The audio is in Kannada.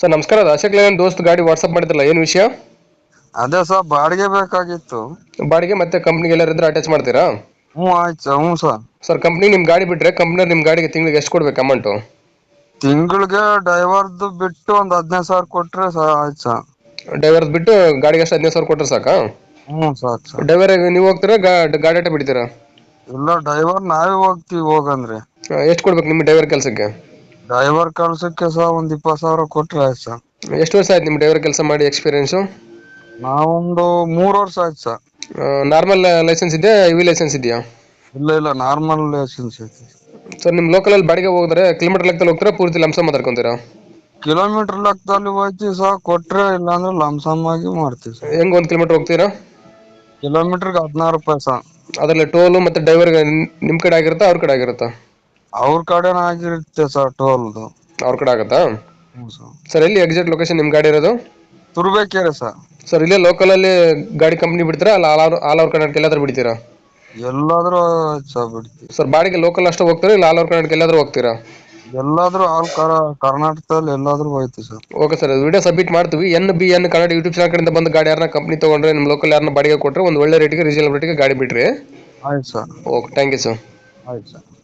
ಸರ್ ನಮಸ್ಕಾರ. ಅಶೋಕ್ ಲೇನ್ ದೋಸ್ತ್ ಗಾಡಿ ವಾಟ್ಸಪ್ ಮಾಡಿದ್ರಲ್ಲ ಏನು ವಿಷಯ? ಅದೇ ಸರ್ ಬಾಡಿಗೆ ಬೇಕಾಗಿತ್ತು. ಬಾಡಿಗೆ ಮತ್ತೆ ಕಂಪ್ನಿಗೆ ಎಲ್ಲರಿದ್ರೆ ಅಟ್ಯಾಚ್ ಮಾಡ್ತೀರಾ? ಹ್ಞೂ ಆಯ್ತು ಸರ್ ಹ್ಞೂ ಸರ್. ಸರ್ ಕಂಪ್ನಿ ನಿಮ್ಮ ಗಾಡಿ ಬಿಟ್ಟರೆ ಕಂಪ್ನಿ ನಿಮ್ಮ ಗಾಡಿಗೆ ತಿಂಗಳಿಗೆ ಎಷ್ಟು ಕೊಡ್ಬೇಕು ಅಮೌಂಟು ತಿಂಗಳಿಗೆ ಡ್ರೈವರ್ದು ಬಿಟ್ಟು ಒಂದು ಹದಿನೈದು ಸಾವಿರ ಕೊಟ್ರೆ ಸರ್ ಆಯ್ತು ಸರ್. ಡ್ರೈವರ್ ಬಿಟ್ಟು ಗಾಡಿಗೆ ಎಷ್ಟು ಹದಿನೈದು ಸಾವಿರ ಕೊಟ್ಟರೆ ಸಾಕಾ? ಹ್ಞೂ ಸಾಕು ಸರ್. ಡ್ರೈವರ್ ನೀವು ಹೋಗ್ತೀರಾ ಗಾ ಗಾಡಿ ಅಟ್ಟ ಬಿಡ್ತೀರಾ? ಇಲ್ಲ ಡ್ರೈವರ್ ನಾವೇ ಹೋಗ್ತೀವಿ ಹೋಗಂದ್ರೆ. ಎಷ್ಟು ಕೊಡ್ಬೇಕು ನಿಮ್ಮ ಡ್ರೈವರ್ ಕೆಲಸಕ್ಕೆ? ಡ್ರೈವರ್ ಕೆಲಸಕ್ಕೆ ಸಹ ಒಂದು ಇಪ್ಪತ್ತು ಸಾವಿರ ಕೊಟ್ರೆ ಆಯ್ತು ಸರ್. ಎಷ್ಟು ವರ್ಷ ಆಯ್ತು ನಿಮ್ಮ ಡ್ರೈವರ್ ಕೆಲಸ ಮಾಡಿ ಎಕ್ಸ್ಪೀರಿಯನ್ಸು ನಾವೊಂದು ಮೂರು ವರ್ಷ ಆಯ್ತು ಸರ್. ನಾರ್ಮಲ್ ಲೈಸೆನ್ಸ್ ಇದೆಯಾ ಇವಿ ಲೈಸೆನ್ಸ್ ಇದೆಯಾ? ಇಲ್ಲ ಇಲ್ಲ ನಾರ್ಮಲ್ ಲೈಸೆನ್ಸ್ ಐತಿ. ಸರ್ ನಿಮ್ಮ ಲೋಕಲಲ್ಲಿ ಬಾಡಿಗೆ ಹೋಗಿದ್ರೆ ಕಿಲೋಮೀಟರ್ ಲೆಕ್ಕದಲ್ಲಿ ಹೋಗ್ತೀರಾ ಪೂರ್ತಿ ಲಂಸ ಮಾತಾಡ್ಕೊಂತೀರಾ ಕಿಲೋಮೀಟರ್ ಲೆಕ್ಕದಲ್ಲಿ ಹೋಯ್ತಿ ಸರ್ ಕೊಟ್ರೆ ಇಲ್ಲಾಂದ್ರೆ ಲಂಸಮ್ ಆಗಿ ಮಾಡ್ತೀವಿ ಸರ್. ಹೆಂಗ್ ಒಂದು ಕಿಲೋಮೀಟರ್ ಹೋಗ್ತೀರಾ? ಕಿಲೋಮೀಟರ್ಗೆ ಹದಿನಾರು ರೂಪಾಯಿ ಸರ್. ಅದರಲ್ಲಿ ಟೋಲು ಮತ್ತು ಡ್ರೈವರ್ಗೆ ನಿಮ್ಮ ಕಡೆ ಆಗಿರುತ್ತಾ ಅವ್ರ ಕಡೆ ಆಗಿರುತ್ತಾ? ಅವ್ರ ಕಡೆನ ಆಗಿರುತ್ತೆ ಸರ್ ಟೋಲ್ದು ಅವ್ರ ಕಡೆ ಆಗುತ್ತಾ? ಹ್ಞೂ ಸರ್. ಸರ್ ಎಲ್ಲಿ ಎಕ್ಸಾಕ್ಟ್ ಲೊಕೇಶನ್ ನಿಮ್ಮ ಗಾಡಿ ಇರೋದು? ತುರ್ಬೇಕೇರಿ ಸರ್. ಸರ್ ಇಲ್ಲೇ ಲೋಕಲಲ್ಲಿ ಗಾಡಿ ಕಂಪ್ನಿ ಬಿಡ್ತೀರಾ? ಅಲ್ಲ all over all over Karnataka ಎಲ್ಲಾದ್ರೂ ಬಿಡ್ತೀರಾ? ಎಲ್ಲಾದ್ರೂ ಸರ್ ಬಿಡ್ತೀವಿ. ಸರ್ ಬಾಡಿಗೆ ಲೋಕಲ್ ಅಷ್ಟೇ ಹೋಗ್ತೀರಾ ಇಲ್ಲ ಆಲ್ ಓವರ್ ಕರ್ನಾಟಕ ಎಲ್ಲಾದ್ರೂ ಹೋಗ್ತೀರಾ? ಎಲ್ಲಾದ್ರೂ ಆಲ್ ಕರ ಕರ್ನಾಟಕದಲ್ಲಿ ಎಲ್ಲಾದ್ರೂ ಹೋಯ್ತು sir. Okay sir video submit ಮಾಡ್ತೀವಿ. N B N Kannada YouTube channel ಕಡೆಯಿಂದ ಬಂದು ಗಾಡಿ ಯಾರನ್ನ ಕಂಪ್ನಿ ತೊಗೊಂಡ್ರೆ ನಿಮ್ಮ ಲೋಕಲ್ ಯಾರನ್ನ ಬಾಡಿಗೆ ಕೊಟ್ಟರೆ ಒಂದು ಒಳ್ಳೆ ರೇಟಿಗೆ ರೀಸನಬಲ್ ರೇಟಿಗೆ ಗಾಡಿ ಬಿಡ್ರಿ ಆಯ್ತು sir. Okay thank you sir ಆಯ್ತು ಸರ್.